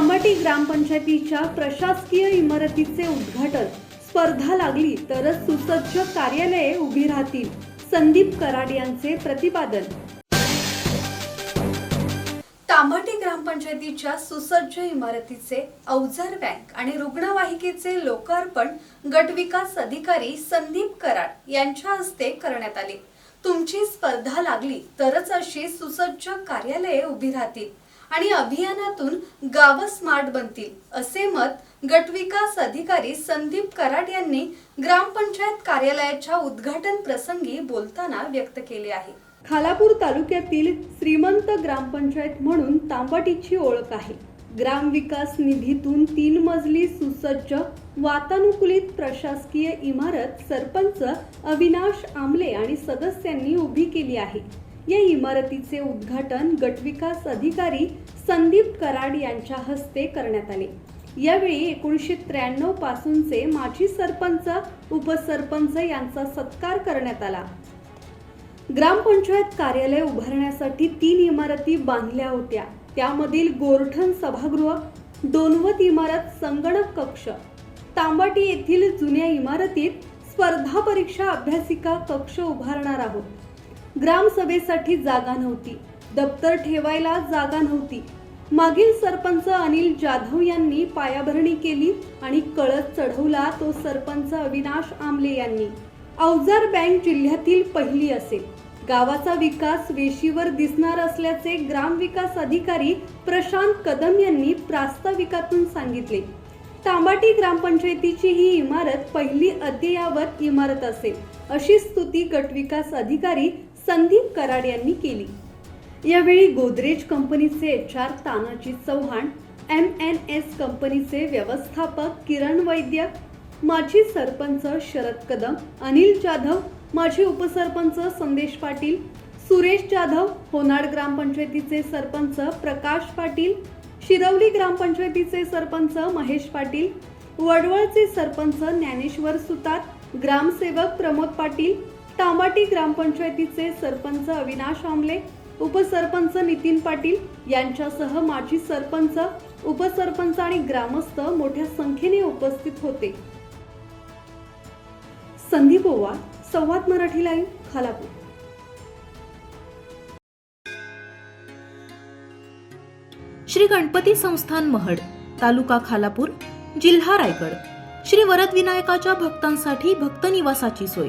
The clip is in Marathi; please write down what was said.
तांबाटी ग्रामपंचायतीच्या प्रशासकीय इमारतीचे उद्घाटन. स्पर्धा लागली तरच सुसज्ज कार्यालये उभी राहतील संदीप कराड यांचे प्रतिपादन. तांबाटी ग्रामपंचायतीच्या सुसज्ज इमारतीचे अवजार बँक आणि रुग्णवाहिकेचे लोकार्पण गटविकास अधिकारी संदीप कराड यांच्या हस्ते करण्यात आले. तुमची स्पर्धा लागली तरच अशी सुसज्ज कार्यालये उभी राहतील. आणि अभियानातून गावं स्मार्ट बनतील असे मत गटविकास अधिकारी संदीप कराड यांनी ग्रामपंचायत कार्यालयाच्या उद्घाटन प्रसंगी बोलताना व्यक्त केले आहे. खालापूर तालुक्यातील श्रीमंत ग्रामपंचायत म्हणून तांबाटीची ओळख आहे. ग्रामविकास निधीतून तीन मजली सुसज्ज वातानुकूलित प्रशासकीय इमारत सरपंच अविनाश आमले आणि सदस्यांनी उभी केली आहे. या इमारतीचे उद्घाटन गटविकास अधिकारी संदीप कराड यांच्या हस्ते करण्यात आले. यावेळी एकोणीसशे त्र्याण्णव पासूनचे माजी सरपंच उपसरपंच यांचा सत्कार करण्यात आला. ग्रामपंचायत कार्यालय उभारण्यासाठी तीन इमारती बांधल्या होत्या. त्यामधील गोरठण सभागृह दोनवत इमारत संगणक कक्ष तांबाटी येथील जुन्या इमारतीत स्पर्धा परीक्षा अभ्यासिका कक्ष उभारणार आहोत. ग्रामसभेसाठी जागा नव्हती. दप्तर ठेवायला जागा नव्हती. मागील सरपंच अनिल जाधव यांनी पायाभरणी केली आणि कळस चढवला तो सरपंच अविनाश आमले यांनी. अवजार बँक जिल्ह्यातील पहिली असेल. गावाचा विकास वेशीवर दिसणार असल्याचे ग्रामविकास अधिकारी प्रशांत कदम यांनी प्रास्ताविकातून सांगितले. तांबाटी ग्रामपंचायतीची ही इमारत पहिली अद्ययावत इमारत असेल अशी स्तुती गटविकास अधिकारी संदीप कराड यांनी केली. यावेळी गोदरेज कंपनीचे H R Tanaji Chavan M N S कंपनीचे व्यवस्थापक किरण वैद्य माजी सरपंच शरद कदम अनिल जाधव माजी उपसरपंच संदेश पाटील सुरेश जाधव होनाड ग्रामपंचायतीचे सरपंच प्रकाश पाटील शिरवली ग्रामपंचायतीचे सरपंच महेश पाटील वडवळचे सरपंच ज्ञानेश्वर सुतार ग्रामसेवक प्रमोद पाटील तांबाटी ग्रामपंचायतीचे सरपंच अविनाश आमले उपसरपंच नितीन पाटील यांच्यासह माजी सरपंच उपसरपंच आणि ग्रामस्थ मोठ्या संख्येने उपस्थित होते. संदीप ओवा संवाद मराठी लाईव्ह खालापूर. श्री गणपती संस्थान महड तालुका खालापूर जिल्हा रायगड. श्री वरदविनायकाच्या भक्तांसाठी भक्त निवासाची सोय.